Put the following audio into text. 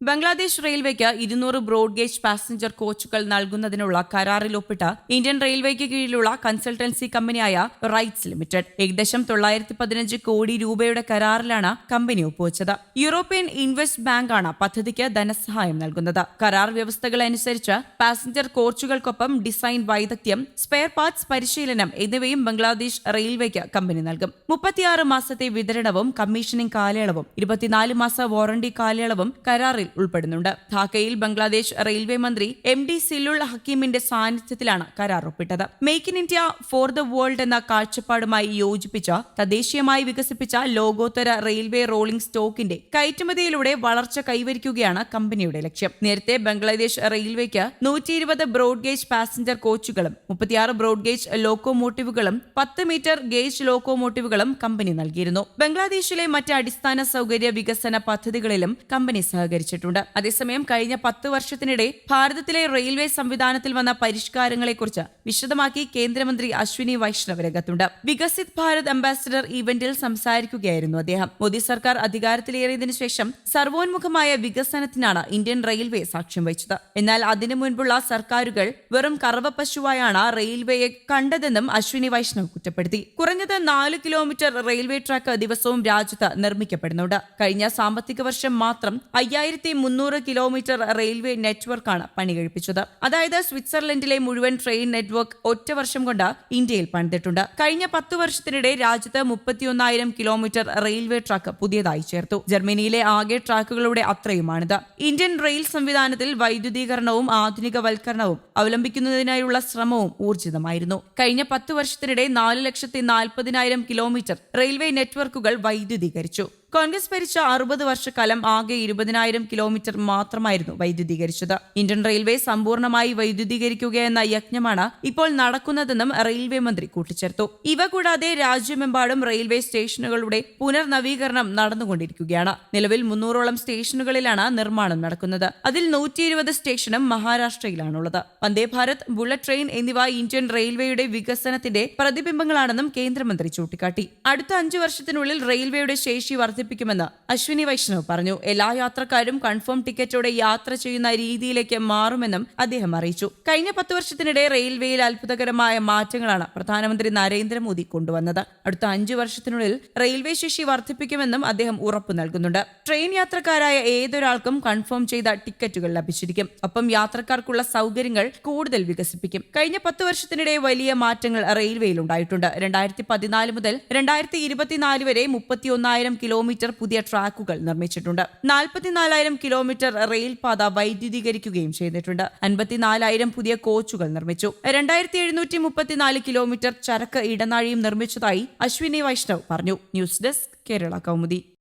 ബംഗ്ലാദേശ് റെയിൽവേക്ക് ഇരുന്നൂറ് broad gauge passenger കോച്ചുകൾ നൽകുന്നതിനുള്ള കരാറിൽ ഒപ്പിട്ട ഇന്ത്യൻ റെയിൽവേക്ക് കീഴിലുള്ള കൺസൾട്ടൻസി കമ്പനിയായ റൈറ്റ്സ് ലിമിറ്റഡ്. ഏകദേശം തൊള്ളായിരത്തി പതിനഞ്ച് കോടി രൂപയുടെ കരാറിലാണ് കമ്പനി ഒപ്പുവച്ചത്. യൂറോപ്യൻ ഇൻവെസ്റ്റ് ബാങ്കാണ് പദ്ധതിക്ക് ധനസഹായം നൽകുന്നത്. കരാർ വ്യവസ്ഥകൾ അനുസരിച്ച് പാസഞ്ചർ കോച്ചുകൾക്കൊപ്പം ഡിസൈൻ വൈദഗ്ധ്യം സ്പെയർ പാർട്സ് പരിശീലനം എന്നിവയും ബംഗ്ലാദേശ് റെയിൽവേക്ക് കമ്പനി നൽകും. മുപ്പത്തിയാറ് മാസത്തെ വിതരണവും കമ്മീഷനിംഗ് കാലയളവും ഇരുപത്തിനാല് മാസ വാറണ്ടി കാലയളവും കരാറിൽ ഉൾപ്പെടുന്നുണ്ട്. ധാക്കയിൽ ബംഗ്ലാദേശ് റെയിൽവേ മന്ത്രി എം ഡി സിലുൾ ഹക്കീമിന്റെ സാന്നിധ്യത്തിലാണ് കരാർ ഒപ്പിട്ടത്. Make in India for the world എന്ന കാഴ്ചപ്പാടുമായി യോജിപ്പിച്ച തദ്ദേശീയമായി വികസിപ്പിച്ച ലോകോത്തര റെയിൽവേ റോളിംഗ് സ്റ്റോക്കിന്റെ കയറ്റുമതിയിലൂടെ വളർച്ച കൈവരിക്കുകയാണ് കമ്പനിയുടെ ലക്ഷ്യം. നേരത്തെ ബംഗ്ലാദേശ് റെയിൽവേക്ക് നൂറ്റി ഇരുപത് ബ്രോഡ്ഗേജ് പാസഞ്ചർ കോച്ചുകളും മുപ്പത്തിയാറ് ബ്രോഡ്ഗേജ് ലോക്കോമോട്ടീവുകളും പത്ത് മീറ്റർ ഗേജ് ലോക്കോമോട്ടീവുകളും കമ്പനി നൽകിയിരുന്നു. ബംഗ്ലാദേശിലെ മറ്റ് അടിസ്ഥാന സൗകര്യ വികസന പദ്ധതികളിലും കമ്പനി സഹകരിച്ചിട്ടുണ്ട് അതേസമയം കഴിഞ്ഞ പത്ത് വർഷത്തിനിടെ ഭാരതത്തിലെ റെയിൽവേ സംവിധാനത്തിൽ വന്ന പരിഷ്കാരങ്ങളെക്കുറിച്ച് വിശദമാക്കി കേന്ദ്രമന്ത്രി അശ്വിനി വൈഷ്ണവ് രംഗത്തുണ്ട്. വികസിത് ഭാരത് അംബാസിഡർ ഇവന്റിൽ സംസാരിക്കുകയായിരുന്നു അദ്ദേഹം. മോദി സർക്കാർ അധികാരത്തിലേറിയതിനു ശേഷം സർവോന്മുഖമായ വികസനത്തിനാണ് ഇന്ത്യൻ റെയിൽവേ സാക്ഷ്യം വഹിച്ചത്. എന്നാൽ അതിനു മുൻപുള്ള സർക്കാരുകൾ വെറും കറവപ്പശുവായാണ് റെയിൽവേയെ കണ്ടതെന്നും അശ്വിനി വൈഷ്ണവ് കുറ്റപ്പെടുത്തി. കുറഞ്ഞത് നാല് കിലോമീറ്റർ റെയിൽവേ ട്രാക്ക് ദിവസവും രാജ്യത്ത് നിർമ്മിക്കപ്പെടുന്നുണ്ട്. കഴിഞ്ഞ സാമ്പത്തിക വർഷം മാത്രം അയ്യായിരത്തി മുന്നൂറ് കിലോമീറ്റർ റെയിൽവേ നെറ്റ്വർക്കാണ് പണി കഴിപ്പിച്ചത് അതായത് സ്വിറ്റ്സർലൻഡിലെ മുഴുവൻ ട്രെയിൻ നെറ്റ്വർക്ക് ഒറ്റ വർഷം കൊണ്ട് ഇന്ത്യയിൽ പണിതിട്ടുണ്ട്. കഴിഞ്ഞ പത്ത് വർഷത്തിനിടെ രാജ്യത്ത് മുപ്പത്തിയൊന്നായിരം കിലോമീറ്റർ റെയിൽവേ ട്രാക്ക് പുതിയതായി ചേർത്തു. ജർമ്മനിയിലെ ആകെ ട്രാക്കുകളുടെ അത്രയുമാണിത്. ഇന്ത്യൻ റെയിൽ സംവിധാനത്തിൽ വൈദ്യുതീകരണവും ആധുനികവൽക്കരണവും അവലംബിക്കുന്നതിനായുള്ള ശ്രമവും ഊർജിതമായിരുന്നു. കഴിഞ്ഞ പത്ത് വർഷത്തിനിടെ നാല് ലക്ഷത്തി നാൽപ്പതിനായിരം കിലോമീറ്റർ റെയിൽവേ നെറ്റ്വർക്കുകൾ വൈദ്യുതീകരിച്ചു. കോൺഗ്രസ് ഭരിച്ച അറുപത് വർഷക്കാലം ആകെ ഇരുപതിനായിരം കിലോമീറ്റർ മാത്രമായിരുന്നു വൈദ്യുതീകരിച്ചത്. ഇന്ത്യൻ റെയിൽവേ സമ്പൂർണമായി വൈദ്യുതീകരിക്കുക എന്ന യജ്ഞമാണ് ഇപ്പോൾ നടക്കുന്നതെന്നും റെയിൽവേ മന്ത്രി കൂട്ടിച്ചേർത്തു. ഇവ കൂടാതെ രാജ്യമെമ്പാടും റെയിൽവേ സ്റ്റേഷനുകളുടെ പുനർനവീകരണം നടന്നുകൊണ്ടിരിക്കുകയാണ്. നിലവിൽ മുന്നൂറോളം സ്റ്റേഷനുകളിലാണ് നിർമ്മാണം നടക്കുന്നത്. അതിൽ നൂറ്റി ഇരുപത് സ്റ്റേഷനും മഹാരാഷ്ട്രയിലാണുള്ളത്. വന്ദേ ഭാരത് ബുള്ളറ്റ് ട്രെയിൻ എന്നിവ ഇന്ത്യൻ റെയിൽവേയുടെ വികസനത്തിന്റെ പ്രതിബിംബങ്ങളാണെന്നും കേന്ദ്രമന്ത്രി ചൂണ്ടിക്കാട്ടി. അടുത്ത അഞ്ചു വർഷത്തിനുള്ളിൽ റെയിൽവേയുടെ ശേഷി വർദ്ധിപ്പിക്കുമെന്ന് അശ്വിനി വൈഷ്ണവ് പറഞ്ഞു. എല്ലാ യാത്രക്കാരും കൺഫേം ടിക്കറ്റോടെ യാത്ര ചെയ്യുന്ന രീതിയിലേക്ക് മാറുമെന്നും അദ്ദേഹം അറിയിച്ചു. കഴിഞ്ഞ പത്ത് വർഷത്തിനിടെ റെയിൽവേയിൽ അത്ഭുതകരമായ മാറ്റങ്ങളാണ് പ്രധാനമന്ത്രി നരേന്ദ്രമോദി കൊണ്ടുവന്നത്. അടുത്ത അഞ്ചു വർഷത്തിനുള്ളിൽ റെയിൽവേ ശേഷി വർദ്ധിപ്പിക്കുമെന്നും അദ്ദേഹം ഉറപ്പു നൽകുന്നുണ്ട്. ട്രെയിൻ യാത്രക്കാരായ ഏതൊരാൾക്കും കൺഫേം ചെയ്ത ടിക്കറ്റുകൾ ലഭിച്ചിരിക്കും. ഒപ്പം യാത്രക്കാർക്കുള്ള സൗകര്യങ്ങൾ കൂടുതൽ വികസിപ്പിക്കും. കഴിഞ്ഞ പത്ത് വർഷത്തിനിടെ വലിയ മാറ്റങ്ങൾ റെയിൽവേയിൽ ഉണ്ടായിട്ടുണ്ട്. രണ്ടായിരത്തി പതിനാല് മുതൽ രണ്ടായിരത്തി ഇരുപത്തിനാല് വരെ മുപ്പത്തിയൊന്നായിരം കിലോമീറ്റർ പുതിയ ട്രാക്കുകൾ നിർമ്മിച്ചിട്ടുണ്ട്. നാൽപ്പത്തിനാലായിരം കിലോമീറ്റർ റെയിൽപാത വൈദ്യുതീകരിക്കുകയും ചെയ്തിട്ടുണ്ട്. അൻപത്തിനാലായിരം പുതിയ കോച്ചുകൾ നിർമ്മിച്ചു. രണ്ടായിരത്തി എഴുന്നൂറ്റി മുപ്പത്തിനാല് കിലോമീറ്റർ ചരക്ക് ഇടനാഴിയും നിർമ്മിച്ചതായി അശ്വിനി വൈഷ്ണവ് പറഞ്ഞു. News desk Kerala Kaumudi.